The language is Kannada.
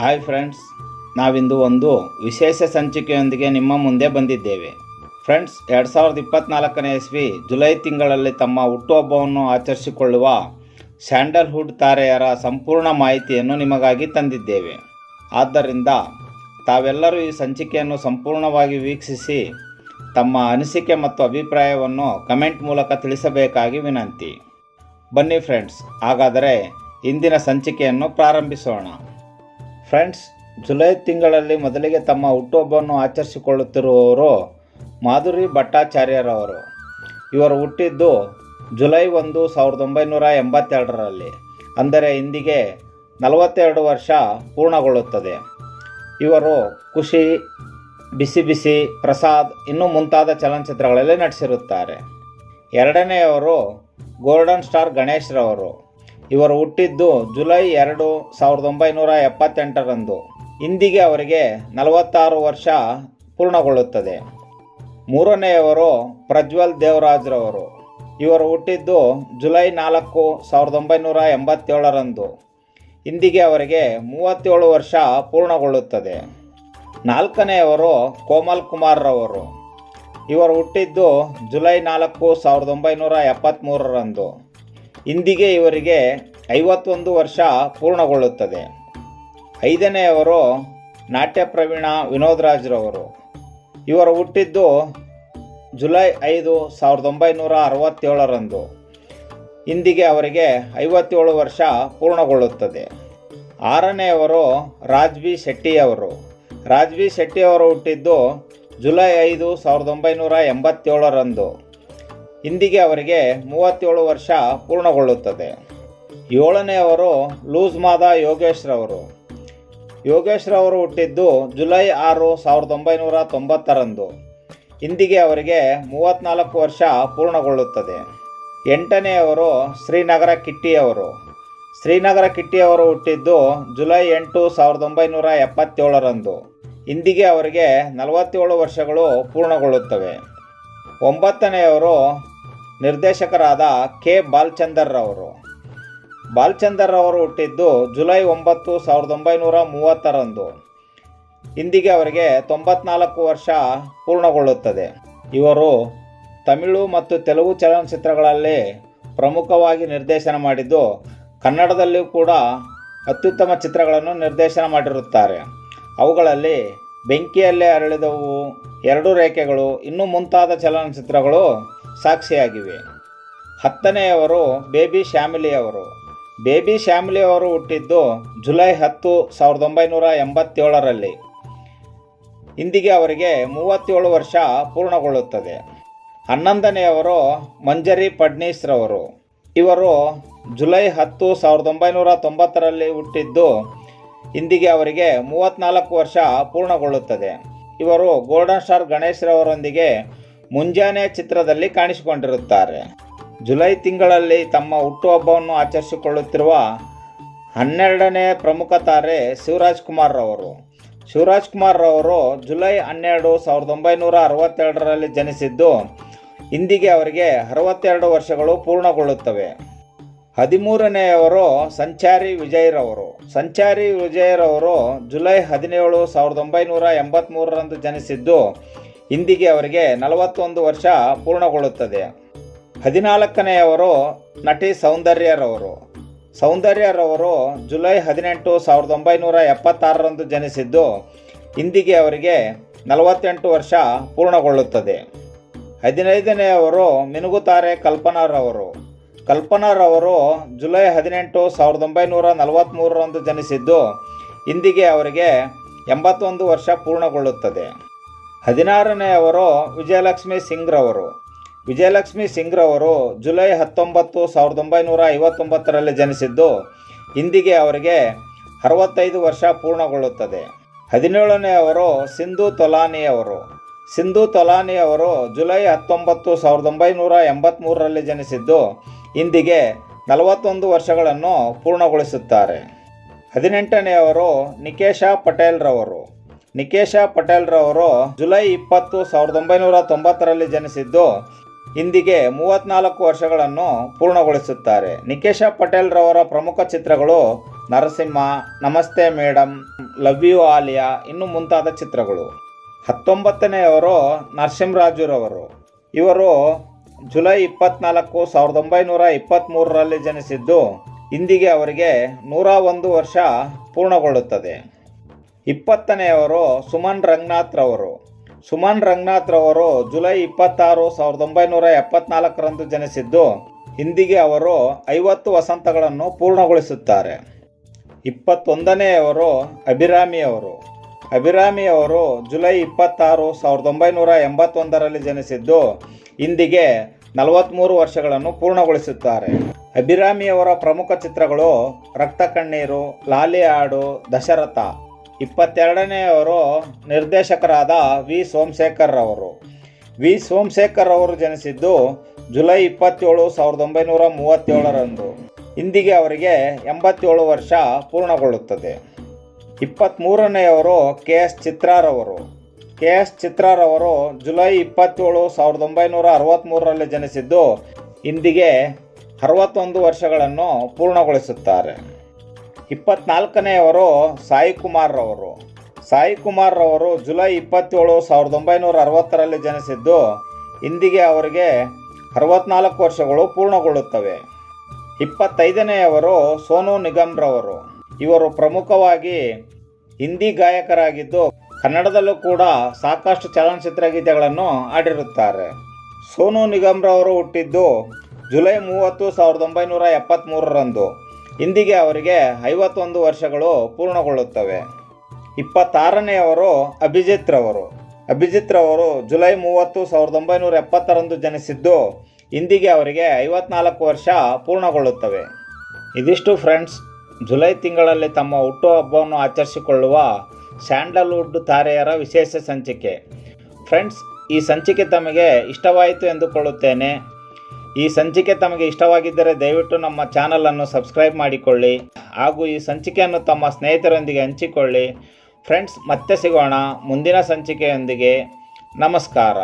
ಹಾಯ್ ಫ್ರೆಂಡ್ಸ್ ನಾವಿಂದು ಒಂದು ವಿಶೇಷ ಸಂಚಿಕೆಯೊಂದಿಗೆ ನಿಮ್ಮ ಮುಂದೆ ಬಂದಿದ್ದೇವೆ. ಫ್ರೆಂಡ್ಸ್ ಎರಡು ಸಾವಿರದ ಇಪ್ಪತ್ನಾಲ್ಕನೇ ಇಸ್ವಿ ಜುಲೈ ತಿಂಗಳಲ್ಲಿ ತಮ್ಮ ಹುಟ್ಟುಹಬ್ಬವನ್ನು ಆಚರಿಸಿಕೊಳ್ಳುವ ಸ್ಯಾಂಡಲ್ವುಡ್ ತಾರೆಯರ ಸಂಪೂರ್ಣ ಮಾಹಿತಿಯನ್ನು ನಿಮಗಾಗಿ ತಂದಿದ್ದೇವೆ. ಆದ್ದರಿಂದ ತಾವೆಲ್ಲರೂ ಈ ಸಂಚಿಕೆಯನ್ನು ಸಂಪೂರ್ಣವಾಗಿ ವೀಕ್ಷಿಸಿ ತಮ್ಮ ಅನಿಸಿಕೆ ಮತ್ತು ಅಭಿಪ್ರಾಯವನ್ನು ಕಮೆಂಟ್ ಮೂಲಕ ತಿಳಿಸಬೇಕಾಗಿ ವಿನಂತಿ. ಬನ್ನಿ ಫ್ರೆಂಡ್ಸ್ ಹಾಗಾದರೆ ಇಂದಿನ ಸಂಚಿಕೆಯನ್ನು ಪ್ರಾರಂಭಿಸೋಣ. ಫ್ರೆಂಡ್ಸ್ ಜುಲೈ ತಿಂಗಳಲ್ಲಿ ಮೊದಲಿಗೆ ತಮ್ಮ ಹುಟ್ಟುಹಬ್ಬವನ್ನು ಆಚರಿಸಿಕೊಳ್ಳುತ್ತಿರುವವರು ಮಾಧುರಿ ಭಟ್ಟಾಚಾರ್ಯರವರು. ಇವರು ಹುಟ್ಟಿದ್ದು ಜುಲೈ ಒಂದು, ಸಾವಿರದ ಒಂಬೈನೂರ ಎಂಬತ್ತೆರಡರಲ್ಲಿ, ಅಂದರೆ ಇಂದಿಗೆ ನಲವತ್ತೆರಡು ವರ್ಷ ಪೂರ್ಣಗೊಳ್ಳುತ್ತದೆ. ಇವರು ಖುಷಿ, ಬಿಸಿ ಬಿಸಿ, ಪ್ರಸಾದ್, ಇನ್ನೂ ಮುಂತಾದ ಚಲನಚಿತ್ರಗಳಲ್ಲಿ ನಟಿಸಿರುತ್ತಾರೆ. ಎರಡನೆಯವರು ಗೋಲ್ಡನ್ ಸ್ಟಾರ್ ಗಣೇಶ್ರವರು. ಇವರು ಹುಟ್ಟಿದ್ದು ಜುಲೈ ಎರಡು ಸಾವಿರದ ಒಂಬೈನೂರ ಎಪ್ಪತ್ತೆಂಟರಂದು. ಇಂದಿಗೆ ಅವರಿಗೆ ನಲವತ್ತಾರು ವರ್ಷ ಪೂರ್ಣಗೊಳ್ಳುತ್ತದೆ. ಮೂರನೆಯವರು ಪ್ರಜ್ವಲ್ ದೇವರಾಜ್ರವರು. ಇವರು ಹುಟ್ಟಿದ್ದು ಜುಲೈ ನಾಲ್ಕು ಸಾವಿರದ ಒಂಬೈನೂರ ಎಂಬತ್ತೇಳರಂದು. ಇಂದಿಗೆ ಅವರಿಗೆ ಮೂವತ್ತೇಳು ವರ್ಷ ಪೂರ್ಣಗೊಳ್ಳುತ್ತದೆ. ನಾಲ್ಕನೆಯವರು ಕೋಮಲ್ ಕುಮಾರ್ರವರು. ಇವರು ಹುಟ್ಟಿದ್ದು ಜುಲೈ ನಾಲ್ಕು ಸಾವಿರದ ಒಂಬೈನೂರ ಎಪ್ಪತ್ತ್ಮೂರರಂದು ಇಂದಿಗೆ ಇವರಿಗೆ ಐವತ್ತೊಂದು ವರ್ಷ ಪೂರ್ಣಗೊಳ್ಳುತ್ತದೆ. ಐದನೆಯವರು ನಾಟ್ಯ ಪ್ರವೀಣ ವಿನೋದ್ ರಾಜ್ರವರು. ಇವರು ಹುಟ್ಟಿದ್ದು ಜುಲೈ ಐದು, ಸಾವಿರದ ಒಂಬೈನೂರ ಅರವತ್ತೇಳರಂದು. ಇಂದಿಗೆ ಅವರಿಗೆ ಐವತ್ತೇಳು ವರ್ಷ ಪೂರ್ಣಗೊಳ್ಳುತ್ತದೆ. ಆರನೆಯವರು ರಾಜ್ಬಿ ಶೆಟ್ಟಿಯವರು. ರಾಜ್ಬಿ ಶೆಟ್ಟಿಯವರು ಹುಟ್ಟಿದ್ದು ಜುಲೈ ಐದು, ಸಾವಿರದ ಒಂಬೈನೂರ ಎಂಬತ್ತೇಳರಂದು. ಇಂದಿಗೆ ಅವರಿಗೆ ಮೂವತ್ತೇಳು ವರ್ಷ ಪೂರ್ಣಗೊಳ್ಳುತ್ತದೆ. ಏಳನೆಯವರು ಲೂಸ್ ಮಾದ ಯೋಗೇಶ್ರವರು. ಯೋಗೇಶ್ರವರು ಹುಟ್ಟಿದ್ದು ಜುಲೈ ಆರು ಸಾವಿರದ ಒಂಬೈನೂರ ತೊಂಬತ್ತರಂದು. ಇಂದಿಗೆ ಅವರಿಗೆ ಮೂವತ್ತ್ನಾಲ್ಕು ವರ್ಷ ಪೂರ್ಣಗೊಳ್ಳುತ್ತದೆ. ಎಂಟನೆಯವರು ಶ್ರೀನಗರ ಕಿಟ್ಟಿಯವರು. ಶ್ರೀನಗರ ಕಿಟ್ಟಿಯವರು ಹುಟ್ಟಿದ್ದು ಜುಲೈ ಎಂಟು ಸಾವಿರದ ಒಂಬೈನೂರ ಎಪ್ಪತ್ತೇಳರಂದು. ಇಂದಿಗೆ ಅವರಿಗೆ ನಲವತ್ತೇಳು ವರ್ಷಗಳು ಪೂರ್ಣಗೊಳ್ಳುತ್ತವೆ. ಒಂಬತ್ತನೆಯವರು ನಿರ್ದೇಶಕರಾದ ಕೆ. ಬಾಲ್ಚಂದರ್ ರವರು. ಬಾಲ್ಚಂದರ್ ಅವರು ಹುಟ್ಟಿದ್ದು ಜುಲೈ ಒಂಬತ್ತು ಸಾವಿರದ ಒಂಬೈನೂರ ಮೂವತ್ತರಂದು. ಇಂದಿಗೆ ಅವರಿಗೆ ತೊಂಬತ್ನಾಲ್ಕು ವರ್ಷ ಪೂರ್ಣಗೊಳ್ಳುತ್ತದೆ. ಇವರು ತಮಿಳು ಮತ್ತು ತೆಲುಗು ಚಲನಚಿತ್ರಗಳಲ್ಲಿ ಪ್ರಮುಖವಾಗಿ ನಿರ್ದೇಶನ ಮಾಡಿದ್ದು, ಕನ್ನಡದಲ್ಲಿಯೂ ಕೂಡ ಅತ್ಯುತ್ತಮ ಚಿತ್ರಗಳನ್ನು ನಿರ್ದೇಶನ ಮಾಡಿರುತ್ತಾರೆ. ಅವುಗಳಲ್ಲಿ ಬೆಂಕಿಯಲ್ಲೇ ಅರಳಿದವು ಎರಡು ರೇಖೆಗಳು, ಇನ್ನೂ ಮುಂತಾದ ಚಲನಚಿತ್ರಗಳು ಸಾಕ್ಷಿಯಾಗಿವೆ. ಹತ್ತನೆಯವರು ಬೇಬಿ ಶ್ಯಾಮಿಲಿಯವರು. ಬೇಬಿ ಶ್ಯಾಮಿಲಿಯವರು ಹುಟ್ಟಿದ್ದು ಜುಲೈ ಹತ್ತು, ಸಾವಿರದ ಒಂಬೈನೂರ ಎಂಬತ್ತೇಳರಲ್ಲಿ. ಇಂದಿಗೆ ಅವರಿಗೆ ಮೂವತ್ತೇಳು ವರ್ಷ ಪೂರ್ಣಗೊಳ್ಳುತ್ತದೆ. ಹನ್ನೊಂದನೆಯವರು ಮಂಜರಿ ಪಡ್ನೀಸ್ರವರು ಇವರು ಜುಲೈ ಹತ್ತು, ಸಾವಿರದ ಒಂಬೈನೂರ ತೊಂಬತ್ತರಲ್ಲಿ ಹುಟ್ಟಿದ್ದು ಇಂದಿಗೆ ಅವರಿಗೆ ಮೂವತ್ತ್ನಾಲ್ಕು ವರ್ಷ ಪೂರ್ಣಗೊಳ್ಳುತ್ತದೆ. ಇವರು ಗೋಲ್ಡನ್ ಸ್ಟಾರ್ ಗಣೇಶ್ರವರೊಂದಿಗೆ ಮುಂಜಾನೆ ಚಿತ್ರದಲ್ಲಿ ಕಾಣಿಸಿಕೊಂಡಿರುತ್ತಾರೆ. ಜುಲೈ ತಿಂಗಳಲ್ಲಿ ತಮ್ಮ ಹುಟ್ಟುಹಬ್ಬವನ್ನು ಆಚರಿಸಿಕೊಳ್ಳುತ್ತಿರುವ ಹನ್ನೆರಡನೇ ಪ್ರಮುಖ ತಾರೆ ಶಿವರಾಜ್ ಕುಮಾರ್ ರವರು. ಶಿವರಾಜ್ ಕುಮಾರ್ ರವರು ಜುಲೈ ಹನ್ನೆರಡು ಸಾವಿರದ ಒಂಬೈನೂರ ಅರವತ್ತೆರಡರಲ್ಲಿ ಜನಿಸಿದ್ದು, ಇಂದಿಗೆ ಅವರಿಗೆ ಅರವತ್ತೆರಡು ವರ್ಷಗಳು ಪೂರ್ಣಗೊಳ್ಳುತ್ತವೆ. ಹದಿಮೂರನೆಯವರು ಸಂಚಾರಿ ವಿಜಯರವರು ಸಂಚಾರಿ ವಿಜಯರವರು ಜುಲೈ ಹದಿನೇಳು ಸಾವಿರದ ಒಂಬೈನೂರ ಎಂಬತ್ತ್ಮೂರರಂದು ಜನಿಸಿದ್ದು ಇಂದಿಗೆ ಅವರಿಗೆ ನಲವತ್ತೊಂದು ವರ್ಷ ಪೂರ್ಣಗೊಳ್ಳುತ್ತದೆ. ಹದಿನಾಲ್ಕನೆಯವರು ನಟಿ ಸೌಂದರ್ಯರವರು. ಸೌಂದರ್ಯರವರು ಜುಲೈ ಹದಿನೆಂಟು ಸಾವಿರದ ಒಂಬೈನೂರ ಎಪ್ಪತ್ತಾರರಂದು ಜನಿಸಿದ್ದು ಇಂದಿಗೆ ಅವರಿಗೆ ನಲವತ್ತೆಂಟು ವರ್ಷ ಪೂರ್ಣಗೊಳ್ಳುತ್ತದೆ. ಹದಿನೈದನೆಯವರು ಮಿನುಗುತಾರೆ ಕಲ್ಪನಾರವರು. ಕಲ್ಪನಾರವರು ಜುಲೈ ಹದಿನೆಂಟು ಸಾವಿರದ ಒಂಬೈನೂರ ನಲವತ್ತ್ಮೂರರಂದು ಜನಿಸಿದ್ದು ಇಂದಿಗೆ ಅವರಿಗೆ ಎಂಬತ್ತೊಂದು ವರ್ಷ ಪೂರ್ಣಗೊಳ್ಳುತ್ತದೆ. ಹದಿನಾರನೆಯವರು ವಿಜಯಲಕ್ಷ್ಮಿ ಸಿಂಗ್ರವರು. ವಿಜಯಲಕ್ಷ್ಮಿ ಸಿಂಗ್ರವರು ಜುಲೈ ಹತ್ತೊಂಬತ್ತು ಸಾವಿರದ ಒಂಬೈನೂರ ಐವತ್ತೊಂಬತ್ತರಲ್ಲಿ ಜನಿಸಿದ್ದು, ಇಂದಿಗೆ ಅವರಿಗೆ ಅರವತ್ತೈದು ವರ್ಷ ಪೂರ್ಣಗೊಳ್ಳುತ್ತದೆ. ಹದಿನೇಳನೆಯವರು ಸಿಂಧು ತೊಲಾನಿಯವರು. ಸಿಂಧು ತೊಲಾನಿಯವರು ಜುಲೈ ಹತ್ತೊಂಬತ್ತು ಸಾವಿರದ ಒಂಬೈನೂರ ಎಂಬತ್ತ್ಮೂರರಲ್ಲಿ ಜನಿಸಿದ್ದು, ಇಂದಿಗೆ ನಲವತ್ತೊಂದು ವರ್ಷಗಳನ್ನು ಪೂರ್ಣಗೊಳಿಸುತ್ತಾರೆ. ಹದಿನೆಂಟನೆಯವರು ನಿಕೇಶ ಪಟೇಲ್ರವರು. ನಿಕೇಶ ಪಟೇಲ್ರವರು ಜುಲೈ ಇಪ್ಪತ್ತು ಸಾವಿರದ ಒಂಬೈನೂರ ತೊಂಬತ್ತರಲ್ಲಿ ಜನಿಸಿದ್ದು, ಇಂದಿಗೆ ಮೂವತ್ನಾಲ್ಕು ವರ್ಷಗಳನ್ನು ಪೂರ್ಣಗೊಳಿಸುತ್ತಾರೆ. ನಿಕೇಶ ಪಟೇಲ್ರವರ ಪ್ರಮುಖ ಚಿತ್ರಗಳು ನರಸಿಂಹ, ನಮಸ್ತೆ ಮೇಡಮ್ ಲವ್ ಯು ಆಲಿಯಾ, ಇನ್ನು ಮುಂತಾದ ಚಿತ್ರಗಳು. ಹತ್ತೊಂಬತ್ತನೆಯವರು ನರಸಿಂಹರಾಜುರವರು. ಇವರು ಜುಲೈ ಇಪ್ಪತ್ನಾಲ್ಕು ಸಾವಿರದ ಒಂಬೈನೂರ ಇಪ್ಪತ್ತ್ಮೂರರಲ್ಲಿ ಜನಿಸಿದ್ದು, ಇಂದಿಗೆ ಅವರಿಗೆ ನೂರ ಒಂದು ವರ್ಷ ಪೂರ್ಣಗೊಳ್ಳುತ್ತದೆ. ಇಪ್ಪತ್ತನೆಯವರು ಸುಮನ್ ರಂಗನಾಥ್ರವರು ಸುಮನ್ ರಂಗನಾಥ್ರವರು ಜುಲೈ ಇಪ್ಪತ್ತಾರು ಸಾವಿರದ ಒಂಬೈನೂರ ಎಪ್ಪತ್ನಾಲ್ಕರಂದು ಜನಿಸಿದ್ದು, ಇಂದಿಗೆ ಅವರು ಐವತ್ತು ವಸಂತಗಳನ್ನು ಪೂರ್ಣಗೊಳಿಸುತ್ತಾರೆ. ಇಪ್ಪತ್ತೊಂದನೆಯವರು ಅಭಿರಾಮಿಯವರು. ಅಭಿರಾಮಿಯವರು ಜುಲೈ ಇಪ್ಪತ್ತಾರು ಸಾವಿರದ ಒಂಬೈನೂರ ಎಂಬತ್ತೊಂದರಲ್ಲಿ ಜನಿಸಿದ್ದು, ಇಂದಿಗೆ ನಲವತ್ತ್ಮೂರು ವರ್ಷಗಳನ್ನು ಪೂರ್ಣಗೊಳಿಸುತ್ತಾರೆ. ಅಭಿರಾಮಿಯವರ ಪ್ರಮುಖ ಚಿತ್ರಗಳು ರಕ್ತ ಕಣ್ಣೀರು ಲಾಲಿ ಹಾಡು ದಶರಥ. ಇಪ್ಪತ್ತೆರಡನೆಯವರು ನಿರ್ದೇಶಕರಾದ ವಿ. ಸೋಮಶೇಖರ್ ಅವರು ವಿ. ಸೋಮಶೇಖರ್ ಅವರು ಜನಿಸಿದ್ದು ಜುಲೈ ಇಪ್ಪತ್ತೇಳು, ಸಾವಿರದ ಒಂಬೈನೂರ ಮೂವತ್ತೇಳರಂದು. ಇಂದಿಗೆ ಅವರಿಗೆ ಎಂಬತ್ತೇಳು ವರ್ಷ ಪೂರ್ಣಗೊಳ್ಳುತ್ತದೆ. ಇಪ್ಪತ್ತ್ಮೂರನೆಯವರು ಕೆ. ಎಸ್. ಚಿತ್ರಾರವರು ಕೆ. ಎಸ್. ಚಿತ್ರಾರವರು ಜುಲೈ ಇಪ್ಪತ್ತೇಳು, ಸಾವಿರದ ಒಂಬೈನೂರ ಅರವತ್ತ್ಮೂರರಲ್ಲಿ ಜನಿಸಿದ್ದು ಇಂದಿಗೆ ಅರವತ್ತೊಂದು ವರ್ಷಗಳನ್ನು ಪೂರ್ಣಗೊಳಿಸುತ್ತಾರೆ. ಇಪ್ಪತ್ನಾಲ್ಕನೆಯವರು ಸಾಯಿ ಕುಮಾರ್ ರವರು. ಸಾಯಿ ಕುಮಾರ್ ರವರು ಜುಲೈ ಇಪ್ಪತ್ತೇಳು ಸಾವಿರದ ಒಂಬೈನೂರ ಅರವತ್ತರಲ್ಲಿ ಜನಿಸಿದ್ದು, ಇಂದಿಗೆ ಅವರಿಗೆ ಅರವತ್ನಾಲ್ಕು ವರ್ಷಗಳು ಪೂರ್ಣಗೊಳ್ಳುತ್ತವೆ. ಇಪ್ಪತ್ತೈದನೆಯವರು ಸೋನು ನಿಗಮ್ರವರು ಇವರು ಪ್ರಮುಖವಾಗಿ ಹಿಂದಿ ಗಾಯಕರಾಗಿದ್ದು, ಕನ್ನಡದಲ್ಲೂ ಕೂಡ ಸಾಕಷ್ಟು ಚಲನಚಿತ್ರ ಗೀತೆಗಳನ್ನು ಹಾಡಿರುತ್ತಾರೆ. ಸೋನು ನಿಗಮ್ರವರು ಹುಟ್ಟಿದ್ದು ಜುಲೈ ಮೂವತ್ತು ಸಾವಿರದ ಒಂಬೈನೂರ ಎಪ್ಪತ್ತ್ಮೂರರಂದು ಇಂದಿಗೆ ಅವರಿಗೆ ಐವತ್ತೊಂದು ವರ್ಷಗಳು ಪೂರ್ಣಗೊಳ್ಳುತ್ತವೆ. ಇಪ್ಪತ್ತಾರನೆಯವರು ಅಭಿಜಿತ್ ರವರು ಅಭಿಜಿತ್ ರವರು ಜುಲೈ ಮೂವತ್ತು ಸಾವಿರದ ಒಂಬೈನೂರ ಎಪ್ಪತ್ತರಂದು ಜನಿಸಿದ್ದು ಇಂದಿಗೆ ಅವರಿಗೆ ಐವತ್ನಾಲ್ಕು ವರ್ಷ ಪೂರ್ಣಗೊಳ್ಳುತ್ತವೆ. ಇದಿಷ್ಟು ಫ್ರೆಂಡ್ಸ್, ಜುಲೈ ತಿಂಗಳಲ್ಲಿ ತಮ್ಮ ಹುಟ್ಟುಹಬ್ಬವನ್ನು ಆಚರಿಸಿಕೊಳ್ಳುವ ಸ್ಯಾಂಡಲ್ವುಡ್ ತಾರೆಯರ ವಿಶೇಷ ಸಂಚಿಕೆ. ಫ್ರೆಂಡ್ಸ್, ಈ ಸಂಚಿಕೆ ತಮಗೆ ಇಷ್ಟವಾಯಿತು ಎಂದುಕೊಳ್ಳುತ್ತೇನೆ. ಈ ಸಂಚಿಕೆ ತಮಗೆ ಇಷ್ಟವಾಗಿದ್ದರೆ ದಯವಿಟ್ಟು ನಮ್ಮ ಚಾನಲನ್ನು ಸಬ್ಸ್ಕ್ರೈಬ್ ಮಾಡಿಕೊಳ್ಳಿ ಹಾಗೂ ಈ ಸಂಚಿಕೆಯನ್ನು ತಮ್ಮ ಸ್ನೇಹಿತರೊಂದಿಗೆ ಹಂಚಿಕೊಳ್ಳಿ. ಫ್ರೆಂಡ್ಸ್, ಮತ್ತೆ ಸಿಗೋಣ ಮುಂದಿನ ಸಂಚಿಕೆಯೊಂದಿಗೆ. ನಮಸ್ಕಾರ.